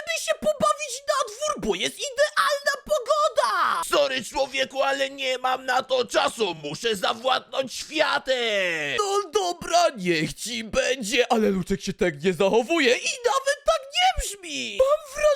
idziemy się pobawić na dwór, bo jest idealna pogoda! Sorry człowieku, ale nie mam na to czasu. Muszę zawładnąć światem. No dobra, niech ci będzie, ale Luczek się tak nie zachowuje i nawet tak nie brzmi! Mam wrażenie,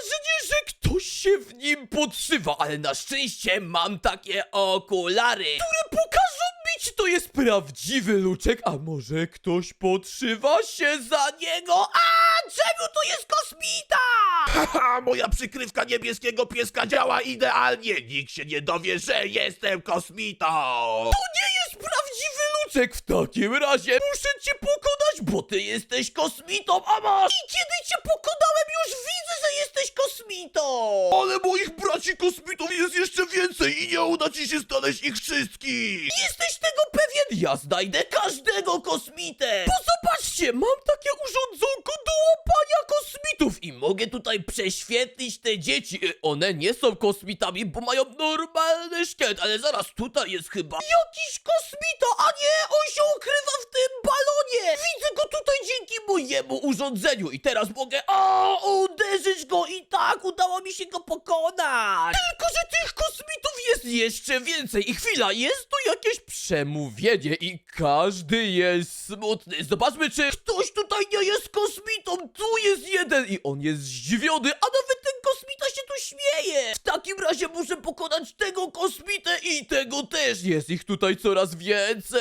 podszywa, ale na szczęście mam takie okulary, które pokażą mi, czy to jest prawdziwy Luczek, a może ktoś podszywa się za niego? A czemu to jest kosmita? Haha, moja przykrywka niebieskiego pieska działa idealnie. Nikt się nie dowie, że jestem kosmitą. To nie jest prawdziwy Luczek! W takim razie muszę cię pokonać, bo ty jesteś kosmitą, a masz! I kiedy cię pokonałem, już widzę, że jesteś kosmitą! Ale moich braci kosmitów jest jeszcze więcej i nie uda ci się znaleźć ich wszystkich. Jesteś tego pewien? Ja znajdę każdego kosmitę! Bo zobaczcie, mam takie urządzonko do łapania kosmitów i mogę tutaj prześwietlić te dzieci. E, One nie są kosmitami, bo mają normalny szkielet, ale zaraz tutaj jest chyba jakiś kosmita, a nie, on się ukrywa w tym balonie! Widzę go tutaj dzięki mojemu urządzeniu i teraz mogę, o, uderzyć go i tak udało mi się go pokonać! Tylko, że tych kosmitów jest jeszcze więcej i chwila, jest tu jakieś przemówienie i każdy jest smutny. Zobaczmy, czy ktoś tutaj nie jest kosmitą. Tu jest jeden i on jest zdziwiony, a nawet ten kosmita się tu śmieje. W takim razie muszę pokonać tego kosmitę i tego też. Jest ich tutaj coraz więcej.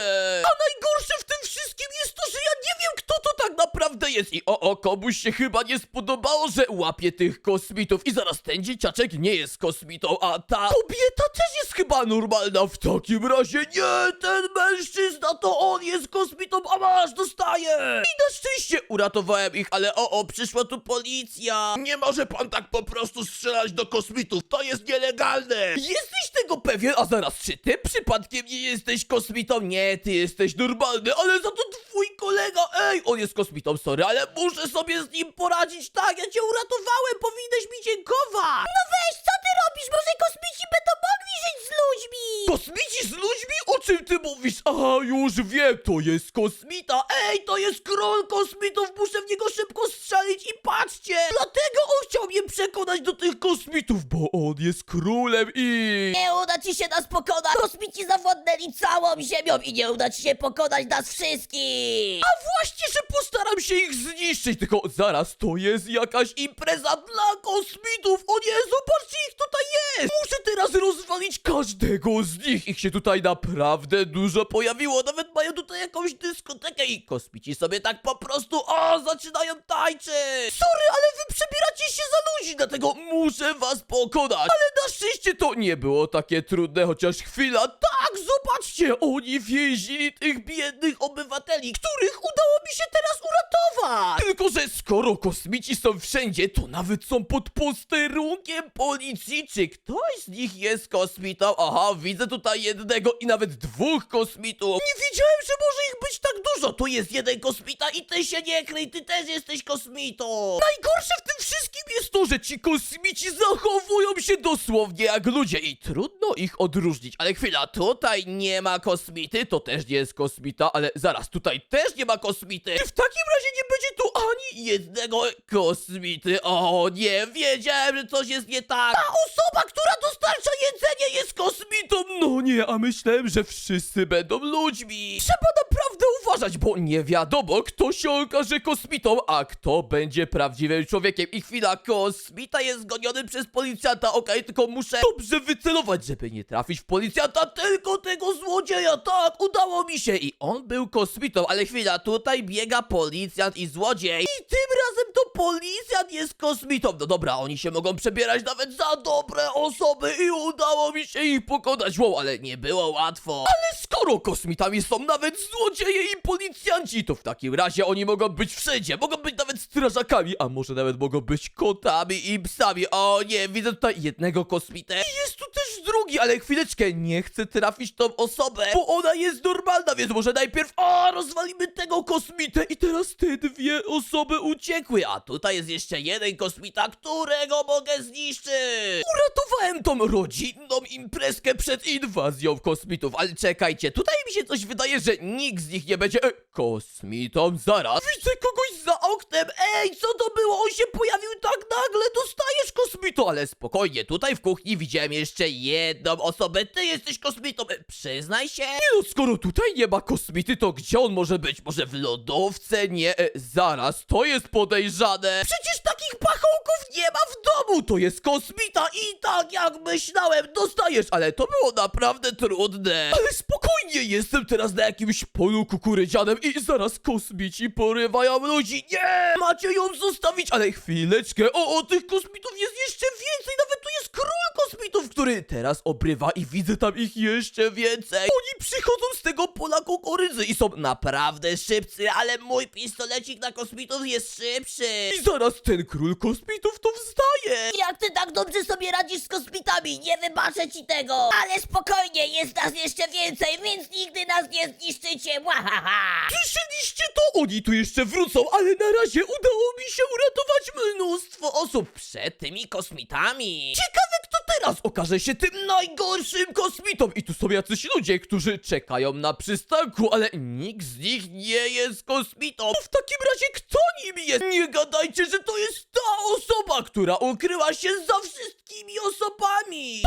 A najgorsze w tym wszystkim jest to, że ja nie wiem, kto to tak naprawdę jest. I o, o, komuś się chyba nie spodobało, że łapie tych kosmitów. I zaraz ten dzieciaczek nie jest kosmitą, a ta kobieta też jest chyba normalna. W takim razie nie, ten mężczyzna to on jest kosmitą, a masz, dostaję. I na szczęście uratowałem ich, ale o, o, przyszła tu policja. Nie może pan tak po prostu strzelać do kosmitów. To jest nielegalne. Jesteś tego pewien? A zaraz, czy ty przypadkiem nie jesteś kosmitą? Nie, ty jesteś normalny, ale za to twój kolega, ej, on jest kosmitą, sorry, ale muszę sobie z nim poradzić, tak, ja cię uratowałem, powinieneś mi dziękować. No weź, co ty robisz? Może kosmici będą mogli żyć z ludźmi? Kosmici z ludźmi? O czym ty mówisz? Aha, już wiem, to jest kosmita, ej, to jest król kosmitów, muszę w niego szybko strzelić i patrzcie, dlatego on chciał mnie przekonać do tych kosmitów, bo on jest królem i... Nie uda ci się nas pokonać! Kosmici zawładnęli całą ziemią i nie uda ci się pokonać nas wszystkich! A właśnie, że postaram się ich zniszczyć, tylko zaraz, to jest jakaś impreza dla kosmitów! O nie, zobaczcie, ich tutaj jest! Muszę teraz rozwalić każdego z nich! Ich się tutaj naprawdę dużo pojawiło, nawet mają tutaj jakąś dyskotekę i kosmici sobie tak po prostu, o, zaczynają tańczyć! Sorry, ale wy przebieracie się za ludzi, dlatego muszę was pokonać! Ale na szczęście to nie było takie trudne, chociaż chwila, tak, zobaczcie, oni więzili tych biednych obywateli, których udało mi się teraz uratować! Tylko, że skoro kosmici są wszędzie, to nawet są pod posterunkiem policji. Czy ktoś z nich jest kosmitą? Aha, widzę tutaj jednego i nawet dwóch kosmitów. Nie wiedziałem, że może ich być tak dużo. Tu jest jeden kosmita i ty się nie kryj, ty też jesteś kosmitą. Najgorsze w tym wszystkim jest to, że ci kosmici zachowują się dosłownie jak ludzie i trudno ich odróżnić. Ale chwila, tutaj nie ma kosmity, to też nie jest kosmita, ale zaraz, tutaj też nie ma kosmity. Czy w takim razie nie będzie tu ani jednego kosmity? O nie, wiedziałem, że coś jest nie tak. Ta osoba, która dostarcza jedzenie jest kosmitą. No nie, a myślałem, że wszyscy będą ludźmi. Trzeba naprawdę uważać, bo nie wiadomo, kto się okaże kosmitą, a kto będzie prawdziwym człowiekiem. I chwila, kosmita jest goniony przez policjanta, okej, tylko muszę dobrze wycelować, żeby nie trafić w policjanta, tylko tego złodzieja. Tak, udało mi się. I on był kosmitą, ale chwila, tutaj biega policjant i złodziej. I tym razem to policjant jest kosmitą. No dobra, oni się mogą przebierać nawet za dobre osoby i udało mi się ich pokonać. Wow, ale nie było łatwo. Ale skoro kosmitami są nawet złodzieje i policjanci, to w takim razie oni mogą być wszędzie. Mogą być nawet strażakami, a może nawet mogą być kotami i psami. O nie, widzę tutaj jednego kosmitę. I jest tu drugi, ale chwileczkę, nie chcę trafić tą osobę, bo ona jest normalna, więc może najpierw, o, rozwalimy tego kosmitę i teraz te dwie osoby uciekły, a tutaj jest jeszcze jeden kosmita, którego mogę zniszczyć. Uratowałem tą rodzinną imprezkę przed inwazją kosmitów, ale czekajcie, tutaj mi się coś wydaje, że nikt z nich nie będzie e, kosmitą, zaraz. Widzę kogoś za oknem, ej, co to było? On się pojawił tak nagle, dostałem kosmitą, ale spokojnie, tutaj w kuchni widziałem jeszcze jedną osobę. Ty jesteś kosmitą, e, przyznaj się. Nie no, skoro tutaj nie ma kosmity, to gdzie on może być? Może w lodowce? Nie, e, zaraz, to jest podejrzane. Przecież takich pachołków to jest kosmita i tak jak myślałem, dostajesz, ale to było naprawdę trudne. Ale spokojnie, jestem teraz na jakimś polu kukurydzianem i zaraz kosmici porywają ludzi. Nie, macie ją zostawić, ale chwileczkę, o, o, tych kosmitów jest jeszcze więcej, nawet tu jest król kosmitów, który teraz obrywa i widzę tam ich jeszcze więcej. Oni przychodzą z tego pola kukurydzy i są naprawdę szybcy, ale mój pistolecik na kosmitów jest szybszy. I zaraz ten król kosmitów to wstaje. Jak ty tak dobrze sobie radzisz z kosmitami? Nie wybaczę ci tego! Ale spokojnie, jest nas jeszcze więcej, więc nigdy nas nie zniszczycie! Łahaha! Słyszeliście to? Oni tu jeszcze wrócą, ale na razie udało mi się uratować mnóstwo osób przed tymi kosmitami. Ciekawe, teraz okaże się tym najgorszym kosmitą. I tu są jacyś ludzie, którzy czekają na przystanku, ale nikt z nich nie jest kosmitą. W takim razie kto nim jest? Nie gadajcie, że to jest ta osoba, która ukryła się za wszystkimi osobami.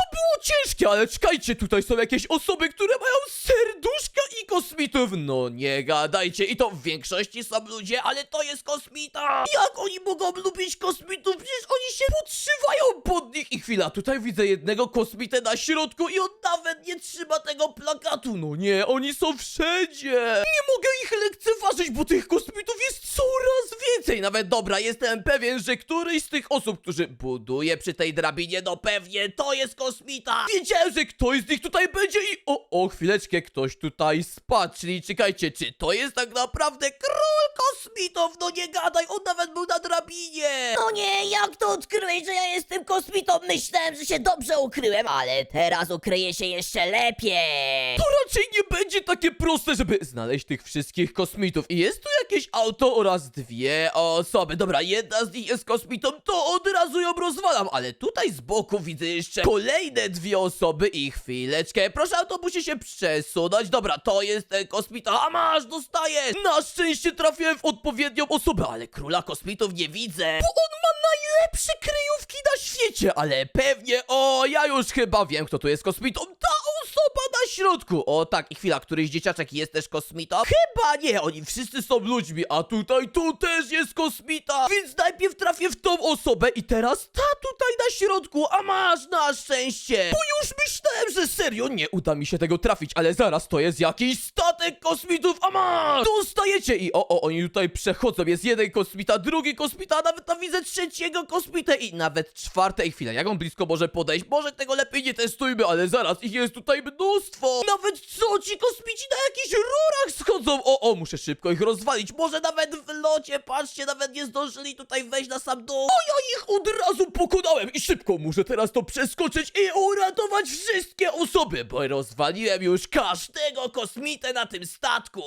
Ciężkie, ale czekajcie, tutaj są jakieś osoby, które mają serduszka i kosmitów. No nie gadajcie. I to w większości są ludzie, ale to jest kosmita. Jak oni mogą lubić kosmitów? Przecież oni się podszywają pod nich. I chwila, tutaj widzę jednego kosmitę na środku i on nawet nie trzyma tego plakatu. No nie, oni są wszędzie. Nie mogę ich lekceważyć, bo tych kosmitów jest coraz więcej. Nawet dobra, jestem pewien, że któryś z tych osób, którzy buduje przy tej drabinie, no pewnie to jest kosmita. Wiedziałem, że ktoś z nich tutaj będzie i... O, o, chwileczkę, ktoś tutaj spadł, czyli czekajcie, czy to jest tak naprawdę król kosmitów? No nie gadaj, on nawet był na drabinie. No nie, jak to odkryłeś, że ja jestem kosmitą? Myślałem, że się dobrze ukryłem, ale teraz ukryję się jeszcze lepiej! To raczej nie będzie takie proste, żeby znaleźć tych wszystkich kosmitów. I jest tu jakieś auto oraz dwie osoby. Dobra, jedna z nich jest kosmitą, to od razu ją rozwalam. Ale tutaj z boku widzę jeszcze kolejne dwie osoby i chwileczkę. Proszę autobusie się przesunąć. Dobra, to jest ten kosmita. A masz, dostajesz. Na szczęście trafiłem w odpowiednią osobę, ale króla kosmitów nie widzę. Bo on ma najlepsze kryjówki na świecie, ale pewnie, o, ja już chyba wiem, kto tu jest kosmitą. Ta osoba na środku. O tak, i chwila, któryś dzieciaczek jest też kosmitą? Chyba nie, oni wszyscy są ludźmi, a tutaj tu też jest kosmita. Więc najpierw trafię w tą osobę i teraz ta tutaj na środku, a masz na szczęście. Bo już myślałem, że serio nie uda mi się tego trafić, ale zaraz to jest jakiś statek kosmitów, a masz! Dostajecie i o, o, oni tutaj przechodzą, jest jeden kosmita, drugi kosmita, a nawet tam widzę trzeciego kosmitę i nawet czwartej chwila. Jak on blisko może podejść? Może tego lepiej nie testujmy, ale zaraz ich jest tutaj mnóstwo. Nawet co ci kosmici na jakichś rurach schodzą? O, o, muszę szybko ich rozwalić. Może nawet w locie, patrzcie, nawet nie zdążyli tutaj wejść na sam dół. O, ja ich od razu pokonałem i szybko muszę teraz to przeskoczyć i uratować wszystkie osoby, bo rozwaliłem już każdego kosmitę na tym statku.